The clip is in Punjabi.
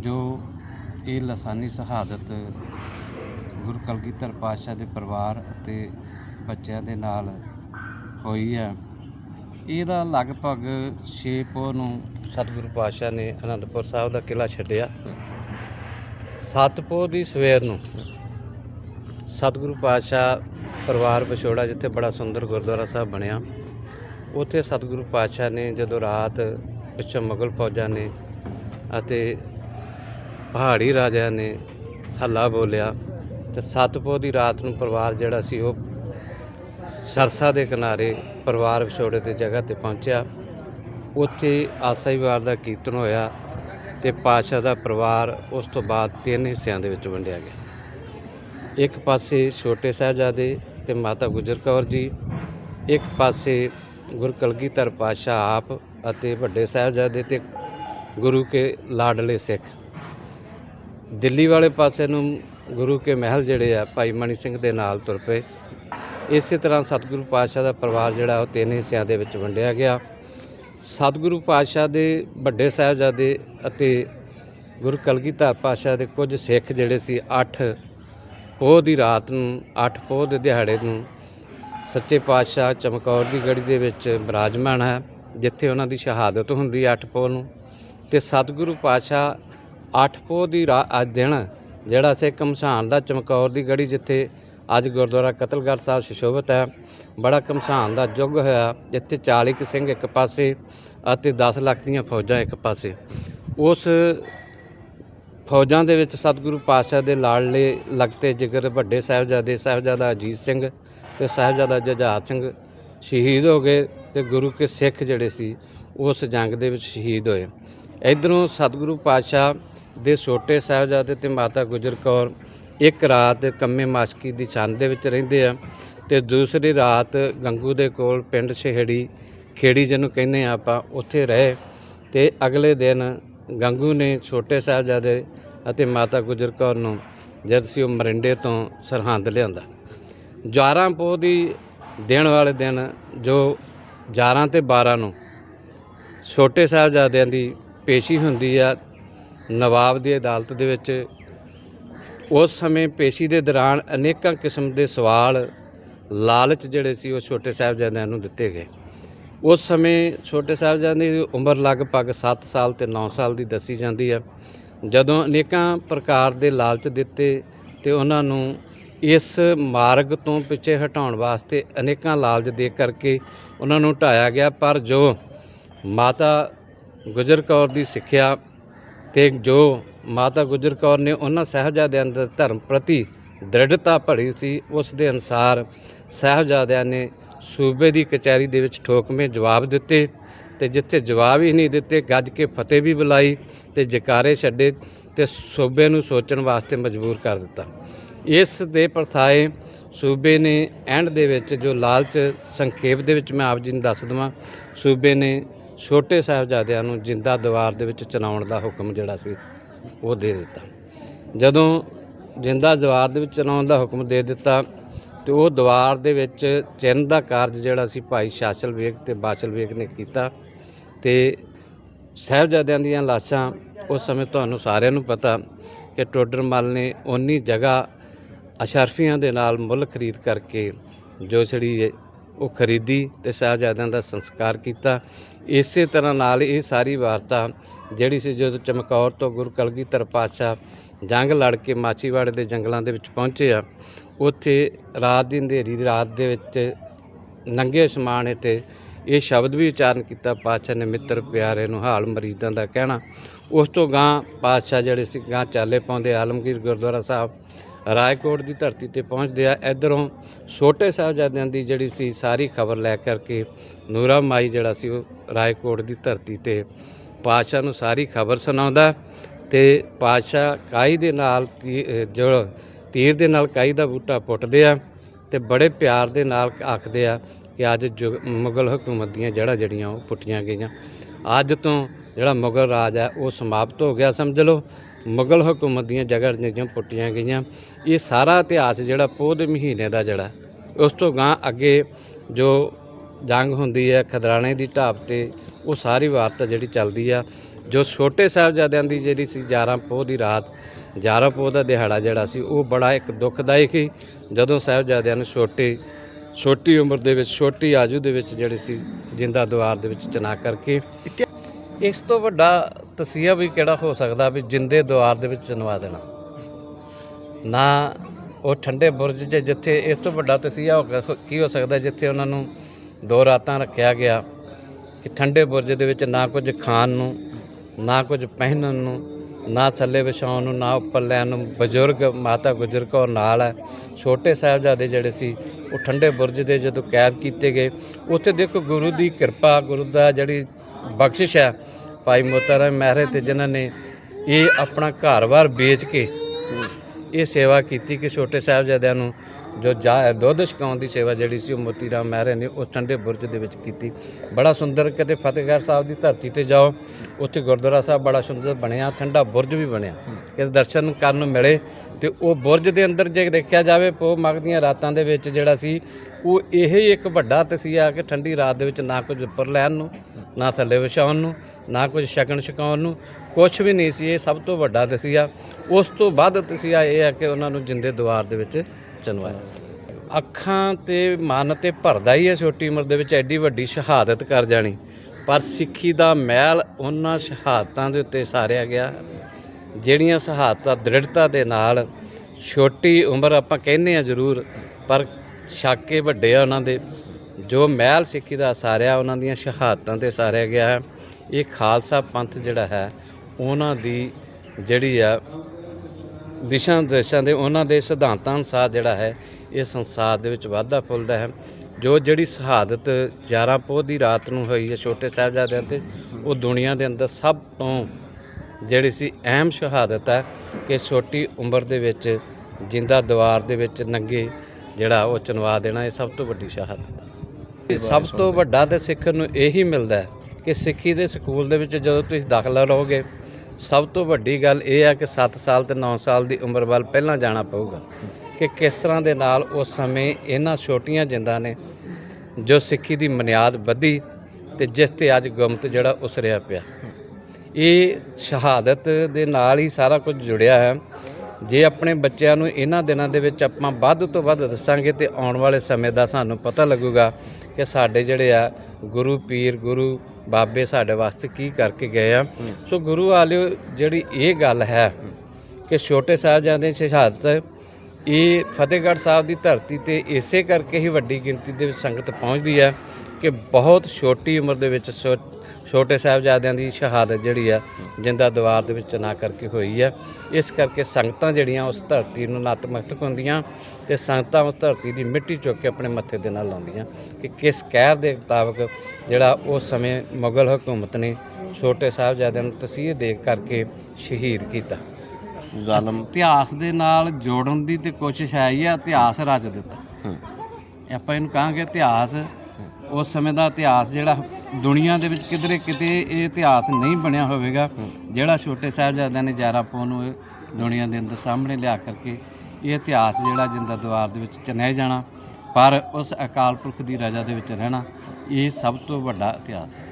ਜੋ ਇਹ ਲਸਾਨੀ ਸ਼ਹਾਦਤ ਗੁਰੂ ਕਲਗੀਧਰ ਪਾਤਸ਼ਾਹ ਦੇ ਪਰਿਵਾਰ ਅਤੇ ਬੱਚਿਆਂ ਦੇ ਨਾਲ ਹੋਈ ਹੈ। ਇਹਦਾ ਲਗਭਗ 6 ਪੋਹ ਨੂੰ ਸਤਿਗੁਰੂ ਪਾਤਸ਼ਾਹ ਨੇ ਅਨੰਦਪੁਰ ਸਾਹਿਬ ਦਾ ਕਿਲਾ ਛੱਡਿਆ। 7 ਪੋਹ ਦੀ ਸਵੇਰ ਨੂੰ ਸਤਿਗੁਰੂ ਪਾਤਸ਼ਾਹ ਪਰਿਵਾਰ ਵਿਛੋੜਾ, ਜਿੱਥੇ ਬੜਾ ਸੁੰਦਰ ਗੁਰਦੁਆਰਾ ਸਾਹਿਬ ਬਣਿਆ, ਉੱਥੇ ਸਤਿਗੁਰੂ ਪਾਤਸ਼ਾਹ ਨੇ ਜਦੋਂ ਰਾਤ ਪਿੱਛੋਂ ਮੁਗਲ ਫੌਜਾਂ ਨੇ ਅਤੇ ਪਹਾੜੀ ਰਾਜਿਆਂ ਨੇ ਹੱਲਾ ਬੋਲਿਆ ਤੇ ਸਤਪੋ ਦੀ ਰਾਤ ਨੂੰ ਪਰਿਵਾਰ ਜਿਹੜਾ ਸੀ ਉਹ ਸਰਸਾ ਦੇ ਕਿਨਾਰੇ ਪਰਿਵਾਰ ਵਿਛੋੜੇ ਦੀ ਜਗ੍ਹਾ ਤੇ ਪਹੁੰਚਿਆ। ਉੱਥੇ ਆਸਾ ਵਾਰ ਦਾ ਕੀਰਤਨ ਹੋਇਆ ਤੇ ਪਾਤਸ਼ਾਹ ਦਾ ਪਰਿਵਾਰ ਉਸ ਤੋਂ ਬਾਅਦ ਤਿੰਨ ਹਿੱਸਿਆਂ ਦੇ ਵਿੱਚ ਵੰਡਿਆ ਗਿਆ। ਇੱਕ ਪਾਸੇ ਛੋਟੇ ਸਾਹਿਬਜ਼ਾਦੇ ਤੇ ਮਾਤਾ ਗੁਜਰ ਕੌਰ ਜੀ, ਇੱਕ ਪਾਸੇ ਗੁਰ ਕਲਗੀਧਰ ਪਾਤਸ਼ਾਹ ਆਪ ਅਤੇ ਵੱਡੇ ਸਾਹਿਬਜ਼ਾਦੇ ਤੇ ਗੁਰੂ ਕੇ ਲਾਡਲੇ ਸਿੱਖ। ਦਿੱਲੀ ਵਾਲੇ ਪਾਸੇ ਨੂੰ ਗੁਰੂ ਕੇ ਮਹਿਲ ਜਿਹੜੇ ਆ, ਭਾਈ ਮਣੀ ਸਿੰਘ ਦੇ ਨਾਲ ਤੁਰ ਪਏ। ਇਸੇ ਤਰ੍ਹਾਂ ਸਤਿਗੁਰੂ ਪਾਤਸ਼ਾਹ ਦਾ ਪਰਿਵਾਰ ਜਿਹੜਾ, ਉਹ ਤਿੰਨ ਹਿੱਸਿਆਂ ਦੇ ਵਿੱਚ ਵੰਡਿਆ ਗਿਆ। ਸਤਿਗੁਰੂ ਪਾਤਸ਼ਾਹ ਦੇ ਵੱਡੇ ਸਾਹਿਬਜ਼ਾਦੇ ਅਤੇ ਗੁਰੂ ਕਲਗੀਧਰ ਪਾਤਸ਼ਾਹ ਦੇ ਕੁਝ ਸਿੱਖ ਜਿਹੜੇ ਸੀ 8 ਪੋਹ ਦੀ ਰਾਤ ਨੂੰ 8 ਪੋਹ ਦੇ ਦਿਹਾੜੇ ਨੂੰ, ਸੱਚੇ ਪਾਤਸ਼ਾਹ ਚਮਕੌਰ ਦੀ ਗੜੀ ਦੇ ਵਿੱਚ ਬਿਰਾਜਮਾਨ ਹੈ, ਜਿੱਥੇ ਉਹਨਾਂ ਦੀ ਸ਼ਹਾਦਤ ਹੁੰਦੀ 8 ਪੋਹ ਨੂੰ। ਤੇ ਸਤਿਗੁਰੂ ਪਾਤਸ਼ਾਹ 8 ਪੋਹ ਦੀ ਰਾ- ਅੱਜ ਦਿਨ, ਜਿਹੜਾ ਸੇ ਕਮਸ਼ਾਨ ਦਾ ਚਮਕੌਰ ਦੀ ਗੜੀ ਜਿੱਥੇ ਅੱਜ ਗੁਰਦੁਆਰਾ ਕਤਲਗੜ੍ਹ ਸਾਹਿਬ ਸੁਸ਼ੋਭਿਤ ਹੈ। ਬੜਾ ਕਮਸ਼ਾਨ ਦਾ ਯੁੱਗ ਹੋਇਆ। ਜਿੱਥੇ 40 ਕੁ ਸਿੰਘ ਇੱਕ ਪਾਸੇ ਅਤੇ 10 ਲੱਖ ਦੀਆਂ ਫੌਜਾਂ ਇੱਕ ਪਾਸੇ। ਉਸ ਫੌਜਾਂ ਦੇ ਵਿੱਚ ਸਤਿਗੁਰੂ ਪਾਤਸ਼ਾਹ ਦੇ ਲਾੜਲੇ ਲਗਤੇ ਜਿਗਰ ਵੱਡੇ ਸਾਹਿਬਜ਼ਾਦੇ ਸਾਹਿਬਜ਼ਾਦਾ ਅਜੀਤ ਸਿੰਘ ਤੇ ਸਾਹਿਬਜ਼ਾਦਾ ਜੁਝਾਰ ਸਿੰਘ ਸ਼ਹੀਦ ਹੋ ਗਏ ਤੇ ਗੁਰੂ ਕੇ ਸਿੱਖ ਜਿਹੜੇ ਸੀ, ਉਸ ਜੰਗ ਦੇ ਵਿੱਚ ਸ਼ਹੀਦ ਹੋਏ। ਇਧਰੋਂ ਸਤਿਗੁਰੂ ਪਾਤਸ਼ਾਹ ਦੇ ਛੋਟੇ ਸਾਹਿਬਜ਼ਾਦੇ ਤੇ ਮਾਤਾ ਗੁਜਰ ਕੌਰ ਇੱਕ ਰਾਤ ਕੰਮੇ ਮਾਸਕੀ ਦੀ ਛੰਦ ਦੇ ਵਿੱਚ ਰਹਿੰਦੇ ਆ ਤੇ ਦੂਸਰੀ ਰਾਤ ਗੰਗੂ ਦੇ ਕੋਲ ਪਿੰਡ ਛੇੜੀ ਖੇੜੀ ਜਿਹਨੂੰ ਕਹਿੰਦੇ ਆ ਆਪਾਂ, ਉੱਥੇ ਰਹੇ ਤੇ ਅਗਲੇ ਦਿਨ ਗੰਗੂ ਨੇ ਛੋਟੇ ਸਾਹਿਬਜ਼ਾਦੇ ਅਤੇ ਮਾਤਾ ਗੁਜਰ ਕੌਰ ਨੂੰ ਜਦ ਸੀ ਉਹ ਮਰਿੰਡੇ ਤੋਂ ਸਰਹੰਦ ਲਿਆਂਦਾ। 11 ਪੋਹ ਦੀ ਦਿਨ ਵਾਲੇ ਦਿਨ ਜੋ 11 ਤੇ 12 ਨੂੰ ਛੋਟੇ ਸਾਹਿਬਜ਼ਾਦਿਆਂ ਦੀ ਪੇਸ਼ੀ ਹੁੰਦੀ ਆ ਨਵਾਬ ਦੀ ਅਦਾਲਤ ਦੇ ਵਿੱਚ ਉਸ ਸਮੇਂ ਪੇਸ਼ੀ ਦੇ ਦੌਰਾਨ ਅਨੇਕਾਂ ਕਿਸਮ ਦੇ ਸਵਾਲ, ਲਾਲਚ ਜਿਹੜੇ ਸੀ ਉਹ ਛੋਟੇ ਸਾਹਿਬਜ਼ਾਦਿਆਂ ਨੂੰ ਦਿੱਤੇ ਗਏ। ਉਸ ਸਮੇਂ ਛੋਟੇ ਸਾਹਿਬਜ਼ਾਦਿਆਂ ਦੀ ਉਮਰ ਲਗਭਗ 7 ਸਾਲ ਤੇ 9 ਸਾਲ ਦੀ ਦੱਸੀ ਜਾਂਦੀ ਹੈ ਜਦੋਂ ਅਨੇਕਾਂ ਪ੍ਰਕਾਰ ਦੇ ਲਾਲਚ ਦਿੱਤੇ ਤੇ ਉਹਨਾਂ ਨੂੰ ਇਸ ਮਾਰਗ ਤੋਂ ਪਿੱਛੇ ਹਟਾਉਣ ਵਾਸਤੇ ਅਨੇਕਾਂ ਲਾਲਚ ਦੇ ਕਰਕੇ ਉਹਨਾਂ ਨੂੰ ਢਾਇਆ ਗਿਆ। ਪਰ ਜੋ ਮਾਤਾ ਗੁਜਰ ਕੌਰ ਦੀ ਸਿੱਖਿਆ ਤੇ ਜੋ ਮਾਤਾ ਗੁਜਰ ਕੌਰ ਨੇ ਉਹਨਾਂ ਸਾਹਿਬਜ਼ਾਦਿਆਂ ਦੇ ਧਰਮ ਪ੍ਰਤੀ ਦ੍ਰਿੜਤਾ ਭੜੀ ਸੀ, ਉਸ ਦੇ ਅਨੁਸਾਰ ਸਾਹਿਬਜ਼ਾਦਿਆਂ ਨੇ ਸੂਬੇ ਦੀ ਕਚਹਿਰੀ ਦੇ ਵਿੱਚ ਠੋਕਵੇਂ ਜਵਾਬ ਦਿੱਤੇ ਤੇ ਜਿੱਥੇ ਜਵਾਬ ਹੀ ਨਹੀਂ ਦਿੱਤੇ, ਗੱਜ ਕੇ ਫਤਿਹ ਵੀ ਬੁਲਾਈ ਤੇ ਜਕਾਰੇ ਛੱਡੇ ਤੇ ਸੂਬੇ ਨੂੰ ਸੋਚਣ ਵਾਸਤੇ ਮਜਬੂਰ ਕਰ ਦਿੱਤਾ। ਇਸ ਦੇ ਪਰਥਾਏ ਸੂਬੇ ਨੇ ਐਂਡ ਦੇ ਵਿੱਚ ਜੋ ਲਾਲਚ ਸੰਖੇਪ ਦੇ ਵਿੱਚ ਮੈਂ ਆਪ ਜੀ ਨੂੰ ਦੱਸ ਦਵਾਂ, ਸੂਬੇ ਨੇ ਛੋਟੇ ਸਾਹਿਬਜ਼ਾਦਿਆਂ ਨੂੰ ਜਿੰਦਾ ਦੀਵਾਰ ਦੇ ਵਿੱਚ ਚਨਾਉਣ ਦਾ ਹੁਕਮ ਜਿਹੜਾ ਸੀ, ਉਹ ਦੇ ਦਿੱਤਾ। ਜਦੋਂ ਜਿੰਦਾ ਦੀਵਾਰ ਦੇ ਵਿੱਚ ਚਨਾਉਣ ਦਾ ਹੁਕਮ ਦੇ ਦਿੱਤਾ, ਤੇ ਉਹ ਦੀਵਾਰ ਦੇ ਵਿੱਚ ਚਿੰਨ ਦਾ ਕਾਰਜ ਜਿਹੜਾ ਸੀ, ਭਾਈ ਸ਼ਾਸਲ ਵੇਗ ਤੇ ਬਾਚਲ ਵੇਗ ਨੇ ਕੀਤਾ। ਤੇ ਸਾਹਿਬਜ਼ਾਦਿਆਂ ਦੀਆਂ ਲਾਸ਼ਾਂ ਉਸ ਸਮੇਂ ਤੁਹਾਨੂੰ ਸਾਰਿਆਂ ਨੂੰ ਪਤਾ ਕਿ ਟੋਡਰਮਲ ਨੇ ਉਨੀ ਜਗ੍ਹਾ ਅਸ਼ਰਫੀਆਂ ਦੇ ਨਾਲ ਮੁੱਲ ਖਰੀਦ ਕਰਕੇ ਜੋ ਛੜੀ ਉਹ ਖਰੀਦੀ ਤੇ ਸਾਹਿਬਜ਼ਾਦਿਆਂ ਦਾ ਸੰਸਕਾਰ ਕੀਤਾ। ਇਸੇ ਤਰ੍ਹਾਂ ਨਾਲ ਇਹ ਸਾਰੀ ਵਾਰਤਾ ਜਿਹੜੀ ਸੀ ਜਦੋਂ ਚਮਕੌਰ ਤੋਂ ਗੁਰੂ ਕਲਗੀਧਰ ਪਾਤਸ਼ਾਹ ਜੰਗ ਲੜ ਕੇ ਮਾਚੀਵਾੜੇ ਦੇ ਜੰਗਲਾਂ ਦੇ ਵਿੱਚ ਪਹੁੰਚੇ ਆ, ਉੱਥੇ ਰਾਤ ਦੀ ਅੰਧੇਰੀ ਰਾਤ ਦੇ ਵਿੱਚ ਨੰਗੇ ਸਮਾਨ ਤੇ ਇਹ ਸ਼ਬਦ ਵੀ ਉਚਾਰਨ ਕੀਤਾ, ਪਾਤਸ਼ਾਹ ਨੇ ਮਿੱਤਰ ਪਿਆਰੇ ਨੂੰ ਹਾਲ ਮਰੀਦਾਂ ਦਾ ਕਹਿਣਾ। ਉਸ ਤੋਂ ਗਾਂ ਪਾਤਸ਼ਾਹ ਜਿਹੜੇ ਸੀ ਗਾਂ ਚਾਲੇ ਪਾਉਂਦੇ ਆਲਮਗੀਰ ਗੁਰਦੁਆਰਾ ਸਾਹਿਬ ਰਾਏਕੋਟ ਦੀ ਧਰਤੀ ਤੇ ਪਹੁੰਚਦੇ ਆ। ਇਧਰੋਂ ਛੋਟੇ ਸਾਹਿਬਜ਼ਾਦਿਆਂ ਦੀ ਜਿਹੜੀ ਸੀ ਸਾਰੀ ਖਬਰ ਲੈ ਕਰਕੇ ਨੂਰਾ ਮਾਈ ਜਿਹੜਾ ਸੀ ਉਹ ਰਾਏਕੋਟ ਦੀ ਧਰਤੀ ਤੇ ਪਾਤਸ਼ਾਹ ਨੂੰ ਸਾਰੀ ਖਬਰ ਸੁਣਾਉਂਦਾ ਤੇ ਪਾਤਸ਼ਾਹ ਕਾਈ ਦੇ ਨਾਲ ਤੀ- ਜੋ ਤੀਰ ਦੇ ਨਾਲ ਕਾਈ ਦਾ ਬੂਟਾ ਪੁੱਟਦੇ ਆ ਤੇ ਬੜੇ ਪਿਆਰ ਦੇ ਨਾਲ ਆਖਦੇ ਆ ਕਿ ਅੱਜ ਜੋ ਮੁਗਲ ਹਕੂਮਤ ਦੀਆਂ ਜੜ੍ਹਾਂ ਜਿਹੜੀਆਂ ਉਹ ਪੁੱਟੀਆਂ ਗਈਆਂ। ਅੱਜ ਤੋਂ ਜਿਹੜਾ ਮੁਗਲ ਰਾਜ ਹੈ ਉਹ ਸਮਾਪਤ ਹੋ ਗਿਆ ਸਮਝ ਲਓ। ਮੁਗਲ ਹਕੂਮਤ ਦੀਆਂ ਜਗ੍ਹਾ ਜਿਹੜੀਆਂ ਪੁੱਟੀਆਂ ਗਈਆਂ, ਇਹ ਸਾਰਾ ਇਤਿਹਾਸ ਜਿਹੜਾ ਪੋਹ ਦੇ ਮਹੀਨੇ ਦਾ ਜਿਹੜਾ, ਉਸ ਤੋਂ ਗਾਂ ਅੱਗੇ ਜੋ ਜੰਗ ਹੁੰਦੀ ਹੈ, ਖਦਰਾਣੇ ਦੀ ਢਾਬ ਤੇ ਉਹ ਸਾਰੀ ਵਾਰਤਾ ਜਿਹੜੀ ਚੱਲਦੀ ਆ, ਜੋ ਛੋਟੇ ਸਾਹਿਬਜ਼ਾਦਿਆਂ ਦੀ ਜਿਹੜੀ ਸੀ 11 ਪੋਹ ਦੀ ਰਾਤ 11 ਪੋਹ ਦਾ ਦਿਹਾੜਾ ਜਿਹੜਾ ਸੀ, ਉਹ ਬੜਾ ਇੱਕ ਦੁਖਦਾਇਕ ਸੀ। ਜਦੋਂ ਸਾਹਿਬਜ਼ਾਦਿਆਂ ਨੂੰ ਛੋਟੇ, ਛੋਟੀ ਉਮਰ ਦੇ ਵਿੱਚ, ਛੋਟੀ ਆਜੂ ਦੇ ਵਿੱਚ ਜਿਹੜੇ ਸੀ ਜਿੰਦਾ ਦੁਆਰ ਦੇ ਵਿੱਚ ਚਨਾ ਕਰਕੇ, ਇਸ ਤੋਂ ਵੱਡਾ ਤਸੀਹਾ ਵੀ ਕਿਹੜਾ ਹੋ ਸਕਦਾ ਵੀ ਜਿੰਦੇ ਦੁਆਰ ਦੇ ਵਿੱਚ ਚਨਵਾ ਦੇਣਾ। ਨਾ ਉਹ ਠੰਡੇ ਬੁਰਜ 'ਚ ਜਿੱਥੇ ਇਸ ਤੋਂ ਵੱਡਾ ਤਸੀਹਾ ਹੋ- ਕੀ ਹੋ ਸਕਦਾ ਜਿੱਥੇ ਉਹਨਾਂ ਨੂੰ ਦੋ ਰਾਤਾਂ ਰੱਖਿਆ ਗਿਆ ਕਿ ਠੰਡੇ ਬੁਰਜ ਦੇ ਵਿੱਚ ਨਾ ਕੁਝ ਖਾਣ ਨੂੰ, ਨਾ ਕੁਝ ਪਹਿਨਣ ਨੂੰ, ਨਾ ਥੱਲੇ ਵਿਛਾਉਣ ਨੂੰ, ਨਾ ਉੱਪਰ ਲੈਣ ਨੂੰ ਬਜ਼ੁਰਗ, ਮਾਤਾ ਗੁਜਰ ਕੌਰ ਨਾਲ ਹੈ। ਛੋਟੇ ਸਾਹਿਬਜ਼ਾਦੇ ਜਿਹੜੇ ਸੀ, ਉਹ ਠੰਡੇ ਬੁਰਜ ਦੇ ਜਦੋਂ ਕੈਦ ਕੀਤੇ ਗਏ, ਉੱਥੇ ਦੇਖੋ ਗੁਰੂ ਦੀ ਕਿਰਪਾ, ਗੁਰੂ ਦਾ ਜਿਹੜੀ ਬਖਸ਼ਿਸ਼ ਹੈ ਭਾਈ ਮੋਤਾ ਰਾਮ ਮਹਿਰੇ ਤੇ ਜਿਨ੍ਹਾਂ ਨੇ ਇਹ ਆਪਣਾ ਘਰ-ਬਾਰ ਵੇਚ ਕੇ ਇਹ ਸੇਵਾ ਕੀਤੀ ਕਿ ਛੋਟੇ ਸਾਹਿਬਜ਼ਾਦਿਆਂ ਨੂੰ ਜੋ ਜਾ ਦੁੱਧ ਛਕਾਉਣ ਦੀ ਸੇਵਾ ਜਿਹੜੀ ਸੀ ਉਹ ਮੋਤੀ ਰਾਮ ਮਹਿਰੇ ਨੇ ਉਸ ਠੰਡੇ ਬੁਰਜ ਦੇ ਵਿੱਚ ਕੀਤੀ। ਬੜਾ ਸੁੰਦਰ ਕਿਤੇ ਫਤਿਹਗੜ੍ਹ ਸਾਹਿਬ ਦੀ ਧਰਤੀ ਤੇ ਜਾਓ ਉੱਥੇ ਗੁਰਦੁਆਰਾ ਸਾਹਿਬ ਬੜਾ ਸੁੰਦਰ ਬਣਿਆ ਠੰਡਾ ਬੁਰਜ ਵੀ ਬਣਿਆ। ਕਿ ਦਰਸ਼ਨ ਕਰਨ ਨੂੰ ਮਿਲੇ ਤੇ ਉਹ ਬੁਰਜ ਦੇ ਅੰਦਰ ਜੇ ਦੇਖਿਆ ਜਾਵੇ ਪੋ ਮਗ ਦੀਆਂ ਰਾਤਾਂ ਦੇ ਵਿੱਚ ਜਿਹੜਾ ਸੀ ਉਹ ਇਹ ਹੀ ਇੱਕ ਵੱਡਾ ਤਸੀਹਾ ਕਿ ਠੰਡੀ ਰਾਤ ਦੇ ਵਿੱਚ ਨਾ ਕੁਝ ਉੱਪਰ ਲੈਣ ਨੂੰ ਨਾ ਥੱਲੇ ਵਿਛਾਉਣ ਨੂੰ ਨਾ ਕੁਝ ਛਕਣ ਛਕਾਉਣ ਨੂੰ ਕੁਝ ਵੀ ਨਹੀਂ ਸੀ, ਇਹ ਸਭ ਤੋਂ ਵੱਡਾ ਤਸੀਹਾ ਉਸ ਤੋਂ ਵੱਧ ਤਸੀਹਾ ਇਹ ਹੈ ਕਿ ਉਹਨਾਂ ਨੂੰ ਜਿੰਦੇ ਦੁਆਰ ਦੇ ਵਿੱਚ ਚਨਵਾਇਆ ਅੱਖਾਂ ਤੇ ਮਨ ਤੇ ਭਰਦਾ ਹੀ ਹੈ ਛੋਟੀ ਉਮਰ ਦੇ ਵਿੱਚ ਐਡੀ ਵੱਡੀ ਸ਼ਹਾਦਤ ਕਰ ਜਾਣੀ। ਪਰ ਸਿੱਖੀ ਦਾ ਮਹਿਲ ਉਹਨਾਂ ਸ਼ਹਾਦਤਾਂ ਦੇ ਉੱਤੇ ਸਾਰਿਆ ਗਿਆ। ਜਿਹੜੀਆਂ ਸ਼ਹਾਦਤਾਂ ਦ੍ਰਿੜਤਾ ਦੇ ਨਾਲ ਛੋਟੀ ਉਮਰ ਆਪਾਂ ਕਹਿੰਦੇ ਆ ਜ਼ਰੂਰ, ਪਰ ਛਾਕੇ ਵੱਡੇ ਆ ਉਹਨਾਂ ਦੇ। ਜੋ ਮਹਿਲ ਸਿੱਖੀ ਦਾ ਸਾਰਿਆ, ਉਹਨਾਂ ਦੀਆਂ ਸ਼ਹਾਦਤਾਂ ਤੇ ਸਾਰਿਆ ਗਿਆ ਹੈ। ਇਹ ਖਾਲਸਾ ਪੰਥ ਜਿਹੜਾ ਹੈ, ਉਹਨਾਂ ਦੀ ਜਿਹੜੀ ਆ ਦਿਸ਼ਾ ਨਿਰਦੇਸ਼ਾਂ ਦੇ, ਉਹਨਾਂ ਦੇ ਸਿਧਾਂਤਾਂ ਅਨੁਸਾਰ ਜਿਹੜਾ ਹੈ, ਇਹ ਸੰਸਾਰ ਦੇ ਵਿੱਚ ਵਾਧਾ ਫੁੱਲਦਾ ਹੈ। ਜੋ ਜਿਹੜੀ ਸ਼ਹਾਦਤ 11 ਪੋਹ ਦੀ ਰਾਤ ਨੂੰ ਹੋਈ ਹੈ ਛੋਟੇ ਸਾਹਿਬਜ਼ਾਦਿਆਂ ਤੇ, ਉਹ ਦੁਨੀਆ ਦੇ ਅੰਦਰ ਸਭ ਤੋਂ ਜਿਹੜੀ ਸੀ ਅਹਿਮ ਸ਼ਹਾਦਤ ਹੈ ਕਿ ਛੋਟੀ ਉਮਰ ਦੇ ਵਿੱਚ ਜਿੰਦਾ ਦੀਵਾਰ ਦੇ ਵਿੱਚ ਨੰਗੇ ਜਿਹੜਾ ਉਹ ਚਨਵਾ ਦੇਣਾ, ਇਹ ਸਭ ਤੋਂ ਵੱਡੀ ਸ਼ਹਾਦਤ ਹੈ। ਸਭ ਤੋਂ ਵੱਡਾ ਤੇ ਸਿੱਖਣ ਨੂੰ ਇਹੀ ਮਿਲਦਾ ਹੈ ਕਿ ਸਿੱਖੀ ਦੇ ਸਕੂਲ ਦੇ ਵਿੱਚ ਜਦੋਂ ਤੁਸੀਂ ਦਾਖਲਾ ਲਓਗੇ, ਸਭ ਤੋਂ ਵੱਡੀ ਗੱਲ ਇਹ ਆ ਕਿ 7 ਸਾਲ ਤੇ 9 ਸਾਲ ਦੀ ਉਮਰ ਵੱਲ ਪਹਿਲਾਂ ਜਾਣਾ ਪਊਗਾ। ਕਿ ਕਿਸ ਤਰ੍ਹਾਂ ਦੇ ਨਾਲ ਉਸ ਸਮੇਂ ਇਹਨਾਂ ਛੋਟੀਆਂ ਜਿੰਦਾਂ ਨੇ ਜੋ ਸਿੱਖੀ ਦੀ ਬੁਨਿਆਦ ਬੱਧੀ ਤੇ ਜਿਸ ਤੇ ਅੱਜ ਗੁਮਤ ਜਿਹੜਾ ਉਸਰਿਆ ਪਿਆ। ਇਹ ਸ਼ਹਾਦਤ ਦੇ ਨਾਲ ਹੀ ਸਾਰਾ ਕੁਝ ਜੁੜਿਆ ਹੈ। ਜੇ ਆਪਣੇ ਬੱਚਿਆਂ ਨੂੰ ਇਹਨਾਂ ਦਿਨਾਂ ਦੇ ਵਿੱਚ ਆਪਾਂ ਵੱਧ ਤੋਂ ਵੱਧ ਦੱਸਾਂਗੇ ਤੇ ਆਉਣ ਵਾਲੇ ਸਮੇਂ ਦਾ ਸਾਨੂੰ ਪਤਾ ਲੱਗੂਗਾ ਕਿ ਸਾਡੇ ਜਿਹੜੇ ਆ ਗੁਰੂ ਪੀਰ ਗੁਰੂ ਬਾਬੇ ਸਾਡੇ ਵਾਸਤੇ ਕੀ ਕਰਕੇ ਗਏ ਆ। ਸੋ ਗੁਰੂ ਵਾਲਿਓ ਜਿਹੜੀ ਇਹ ਗੱਲ ਹੈ ਕਿ ਛੋਟੇ ਸਾਹਿਬਜ਼ਾਦੇ ਦੀ ਸ਼ਹਾਦਤ ਇਹ ਫਤਿਹਗੜ੍ਹ ਸਾਹਿਬ ਦੀ ਧਰਤੀ ਤੇ ਇਸੇ ਕਰਕੇ ਹੀ ਵੱਡੀ ਗਿਣਤੀ ਦੇ ਵਿੱਚ ਸੰਗਤ ਪਹੁੰਚਦੀ ਹੈ ਕਿ ਬਹੁਤ ਛੋਟੀ ਉਮਰ ਦੇ ਵਿੱਚ ਛੋ- ਛੋਟੇ ਸਾਹਿਬਜ਼ਾਦਿਆਂ ਦੀ ਸ਼ਹਾਦਤ ਜਿਹੜੀ ਆ ਜਿੰਦਾ ਦੀਵਾਰ ਦੇ ਵਿੱਚ ਨਾ ਕਰਕੇ ਹੋਈ ਆ। ਇਸ ਕਰਕੇ ਸੰਗਤਾਂ ਜਿਹੜੀਆਂ ਉਸ ਧਰਤੀ ਨੂੰ ਨਤਮਸਤਕ ਹੁੰਦੀਆਂ ਤੇ ਸੰਗਤਾਂ ਉਸ ਧਰਤੀ ਦੀ ਮਿੱਟੀ ਚੁੱਕ ਕੇ ਆਪਣੇ ਮੱਥੇ ਦੇ ਨਾਲ ਲਾਉਂਦੀਆਂ ਕਿ ਕਿਸ ਕਹਿਰ ਦੇ ਮੁਤਾਬਕ ਜਿਹੜਾ ਉਸ ਸਮੇਂ ਮੁਗਲ ਹਕੂਮਤ ਨੇ ਛੋਟੇ ਸਾਹਿਬਜ਼ਾਦਿਆਂ ਨੂੰ ਤਸੀਹੇ ਦੇ ਕਰਕੇ ਸ਼ਹੀਦ ਕੀਤਾ। ਜ਼ਾਲਮ। ਇਤਿਹਾਸ ਦੇ ਨਾਲ ਜੋੜਨ ਦੀ ਤੇ ਕੋਸ਼ਿਸ਼ ਹੈ ਹੀ ਆ ਇਤਿਹਾਸ ਰਚ ਦਿੱਤਾ ਆਪਾਂ ਇਹਨੂੰ ਕਹਾਂਗੇ ਇਤਿਹਾਸ। ਉਸ ਸਮੇਂ ਦਾ ਇਤਿਹਾਸ ਜਿਹੜਾ ਦੁਨੀਆ ਦੇ ਵਿੱਚ ਕਿਧਰੇ ਕਿਤੇ ਇਹ ਇਤਿਹਾਸ ਨਹੀਂ ਬਣਿਆ ਹੋਵੇਗਾ ਜਿਹੜਾ ਛੋਟੇ ਸਾਹਿਬਜ਼ਾਦਿਆਂ ਨੇ ਜਾਰਾ ਪੋ ਨੂੰ ਦੁਨੀਆ ਦੇ ਅੰਦਰ ਸਾਹਮਣੇ ਲਿਆ ਕਰਕੇ ਇਹ ਇਤਿਹਾਸ ਜਿਹੜਾ ਜਿੰਦਾ ਦੁਆਰ ਦੇ ਵਿੱਚ ਚਨਿਆ ਜਾਣਾ ਪਰ ਉਸ ਅਕਾਲ ਪੁਰਖ ਦੀ ਰਜ਼ਾ ਦੇ ਵਿੱਚ ਰਹਿਣਾ ਇਹ ਸਭ ਤੋਂ ਵੱਡਾ ਇਤਿਹਾਸ ਹੈ।